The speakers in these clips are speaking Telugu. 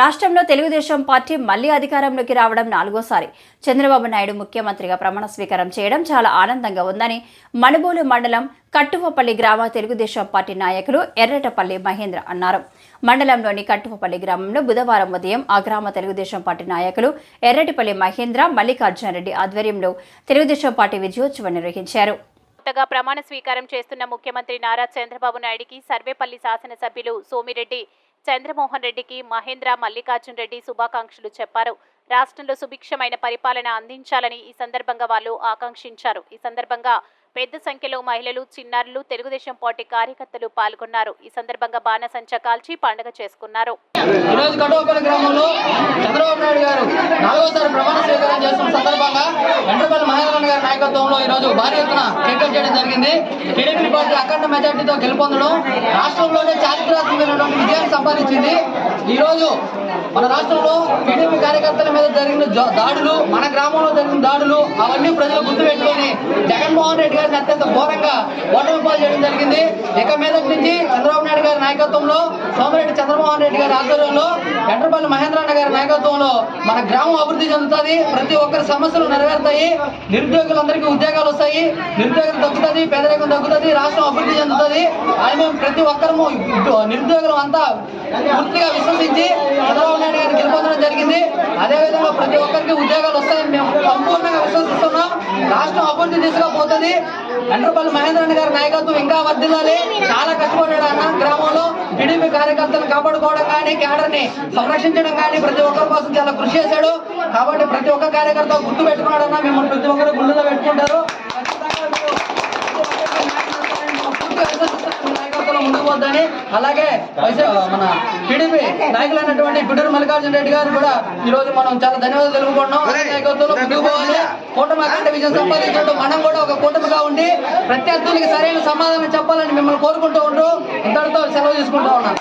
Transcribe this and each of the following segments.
రాష్ట్రంలో తెలుగుదేశం పార్టీ మళ్ళీ అధికారంలోకి రావడం నాలుగోసారి. చంద్రబాబు నాయుడు ముఖ్యమంత్రిగా ప్రమాణ స్వీకారం చేయడం చాలా ఆనందంగా ఉందని మణుబోలు మండలం కట్టువపల్లి గ్రామ తెలుగుదేశం పార్టీ నాయకులు ఎర్రటపల్లి మహేంద్ర అన్నారు. మండలంలోని కట్టువపల్లి గ్రామంలో బుధవారం ఉదయం ఆ గ్రామ తెలుగుదేశం పార్టీ నాయకులు ఎర్రటిపల్లి మహేంద్ర మల్లికార్జునరెడ్డి ఆధ్వర్యంలో తెలుగుదేశం పార్టీ విజయోత్సవం నిర్వహించారు. కొత్తగా ప్రమాణ స్వీకారం చేస్తున్న ముఖ్యమంత్రి నారా చంద్రబాబు నాయుడికి సర్వేపల్లి శాసనసభ్యులు సోమిరెడ్డి చంద్రమోహన్ రెడ్డికి మహేంద్ర మల్లికార్జున్ రెడ్డి శుభాకాంక్షలు చెప్పారు. రాష్ట్రంలో సుభిక్షమైన పరిపాలన అందించాలని ఈ సందర్భంగా వాళ్ళు ఆకాంక్షించారు. ఈ సందర్భంగా పెద్ద సంఖ్యలో మహిళలు చిన్నారులు తెలుగుదేశం పార్టీ కార్యకర్తలు పాల్గొన్నారు. ఈ సందర్భంగా బాణసంచా కాల్చి పండుగ చేసుకున్నారు. ఈరోజు కటోపల్లి గ్రామంలో చంద్రబాబు నాయుడు గారు నాలుగోసారి ప్రమాణ స్వీకారం చేస్తున్న సందర్భంగా ఈరోజు ఈ రోజు భారీ ఎత్తున కేక్ చేయడం జరిగింది. టీడీపీ పార్టీ అఖండ మెజార్టీతో గెలుపొందడం. రాష్ట్రంలోనే చారిత్రాత్మకమైనటువంటి విజయాన్ని సంపాదించింది. ఈరోజు మన రాష్ట్రంలో టీడీపీ కార్యకర్తల మీద జరిగిన దాడులు మన గ్రామంలో జరిగిన దాడులు అవన్నీ ప్రజలు గుర్తుపెట్టుకొని జగన్మోహన్ రెడ్డి గారిని అత్యంత ఘోరంగా ఓటమి పాలు చేయడం జరిగింది. ఇక మీదటి నుంచి చంద్రబాబు నాయుడు గారి నాయకత్వంలో సోమిరెడ్డి చంద్రమోహన్ రెడ్డి గారి ఆధ్వర్యంలో గండ్రపల్లి మహేంద్రన్న గారి నాయకత్వంలో మన గ్రామం అభివృద్ధి చెందుతుంది. ప్రతి ఒక్కరి సమస్యలు నెరవేరుతాయి. నిరుద్యోగులందరికీ ఉద్యోగాలు వస్తాయి. నిరుద్యోగం తగ్గుతుంది పేదరికం తగ్గుతుంది రాష్ట్రం అభివృద్ధి చెందుతుంది. అని మేము ప్రతి ఒక్కరము నిరుద్యోగులు అంతా పూర్తిగా విశ్వసించి చంద్రబాబు నాయుడు గారిని గెలుపొందడం జరిగింది. అదేవిధంగా ప్రతి ఒక్కరికి ఉద్యోగాలు వస్తాయని రాష్ట్రం అభివృద్ధి దిశగా పోతుంది ఎండ్రపల్లి గారి నాయకత్వం ఇంకా వర్ధిల్లాలి. చాలా కష్టపడ్డాడు అన్న గ్రామంలో టీడీపీ కార్యకర్తలను కాపాడుకోవడం కానీ క్యాడర్ని సంరక్షించడం కానీ ప్రతి ఒక్కరి కోసం చాలా కృషి చేశాడు. కాబట్టి ప్రతి ఒక్క కార్యకర్త గుర్తు పెట్టుకున్నాడన్న మిమ్మల్ని ప్రతి ఒక్కరు గుండెలో పెట్టుకుంటారు. పోద్దని. అలాగే మన టీడీపీ నాయకులైనటువంటి పిడూరు మల్లికార్జున రెడ్డి గారు కూడా ఈ రోజు మనం చాలా ధన్యవాదాలు తెలుపుకుంటున్నాం. అదే నాయకత్వంలో ముందుకు పోవాలి కూటమి అఖండ విజయం సంపాదించడం మనం కూడా ఒక కూటమిగా ఉండి ప్రత్యర్థులకి సరైన సమాధానం చెప్పాలని మిమ్మల్ని కోరుకుంటూ ఉంటూ ఇంతటితో సెలవు తీసుకుంటూ ఉన్నాను.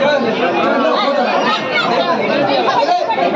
كامل